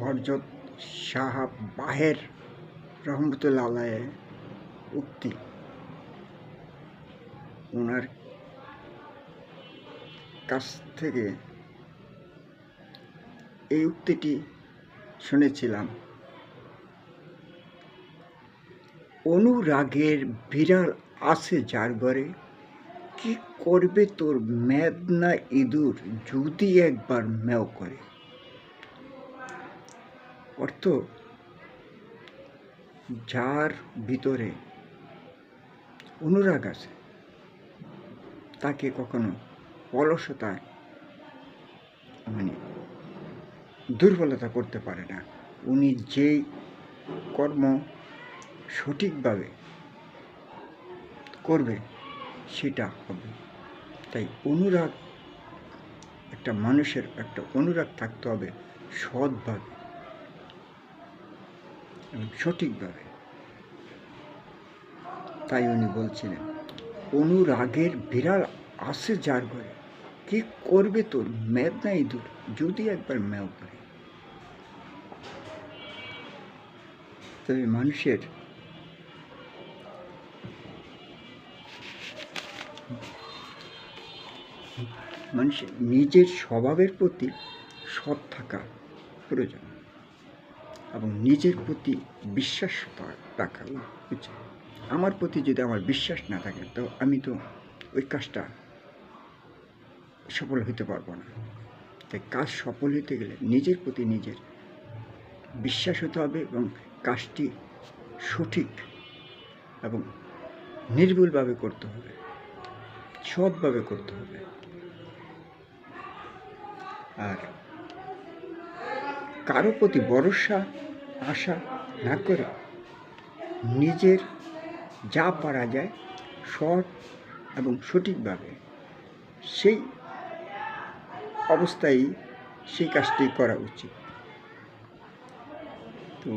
হরজত শাহ বাহের রহমতুল্লাহ আলাইয়ের উক্তি। ওনার কাছ থেকে এই উক্তিটি শুনেছিলাম। অনুরাগের বিড়াল আছে যার ঘরে, কি করবে তোর মেদনা ইঁদুর যদি একবার ম্যাও করে? অর্থ যার ভিতরে অনুরাগ আছে, তাকে কখনো অলসতায় মানে দুর্বলতা করতে পারে না। উনি যেই কর্ম সঠিকভাবে করবে, সেটা হবে। তাই অনুরাগ, একটা মানুষের একটা অনুরাগ থাকতে হবে সৎভাবে। এবং সঠিকভাবে। তাই উনি বলছিলেন, অনুরাগের বিড়াল আসে যার ঘরে, কি করবে তোর? ম্যাপ না ইঁদুর যদি একবার ম্যাও করে। তবে মানুষের মানুষের নিজের স্বভাবের প্রতি সৎ থাকা প্রয়োজন। এবং নিজের প্রতি বিশ্বাস রাখা উচিত আমার প্রতি যদি আমার বিশ্বাস না থাকে, তো আমি তো ওই কাজটা সফল হতে পারব না। তাই কাজ সফল হতে গেলে নিজের প্রতি নিজের বিশ্বাস হতে হবে এবং কাজটি সঠিক এবং নির্ভুলভাবে করতে হবে, সৎভাবে করতে হবে। আর কারও প্রতি ভরসা, আশা না করে নিজের যা পারা যায় সৎ এবং সঠিকভাবে সেই অবস্থায় সেই কাজটি করা উচিত। তো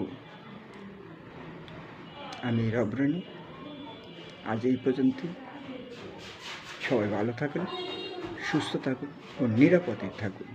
আমি রবরানী আজ এই পর্যন্ত সবাই ভালো থাকুন, সুস্থ থাকুন ও নিরাপদে থাকুন।